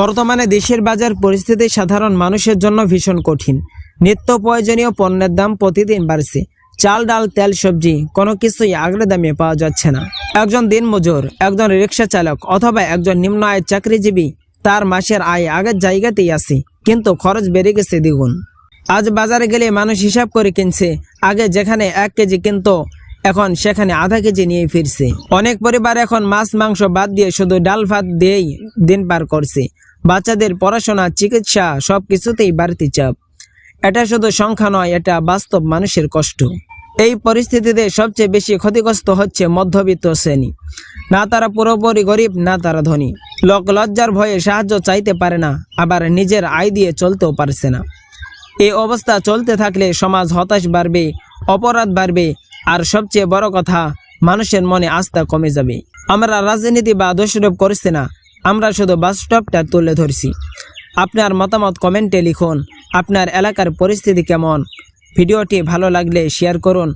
বর্তমানে দেশের বাজার পরিস্থিতি সাধারণ মানুষের জন্য ভীষণ কঠিন। নিত্য প্রয়োজনীয় পণ্যের দাম প্রতিদিন বাড়ছে। চাল, ডাল, তেল, সবজি, কোনো কিছুই আগলে দামে পাওয়া যাচ্ছে না। একজন দিনমজুর, একজন রিক্সা চালক অথবা একজন নিম্ন আয়ের চাকরিজীবী, তার মাসের আয় আগের জায়গাতেই আছে, কিন্তু খরচ বেড়ে গেছে দ্বিগুণ। আজ বাজারে গেলে মানুষ হিসাব করে কিনছে, আগে যেখানে এক কেজি কিনতো, এখন সেখানে আধা কেজি নিয়ে ফিরছে। অনেক পরিবার এখন মাছ, মাংস বাদ দিয়ে শুধু ডাল, ভাত দিয়েই দিন পার করছে। বাচ্চাদের পড়াশোনা, চিকিৎসা সব কিছুতেই বাড়তি চাপ। এটা শুধু সংখ্যা নয়, এটা বাস্তব মানুষের কষ্ট। এই পরিস্থিতিতে সবচেয়ে বেশি ক্ষতিগ্রস্ত হচ্ছে মধ্যবিত্ত শ্রেণি। না তারা পুরোপুরি গরিব, না তারা ধনী। লোক লজ্জার ভয়ে সাহায্য চাইতে পারে না, আবার নিজের আয় দিয়ে চলতেও পারছে না। এই অবস্থা চলতে থাকলে সমাজ হতাশ বাড়বে, অপরাধ বাড়বে, আর সবচেয়ে বড় কথা, মানুষের মনে আস্থা কমে যাবে। আমরা রাজনীতি বা দোষারোপ করছি না আমরা শুধু বাস্তবটা তুলে ধরছি। আপনার মতামত কমেন্টে লিখুন। আপনার এলাকার পরিস্থিতি কেমন? ভিডিওটি ভালো লাগলে শেয়ার করুন।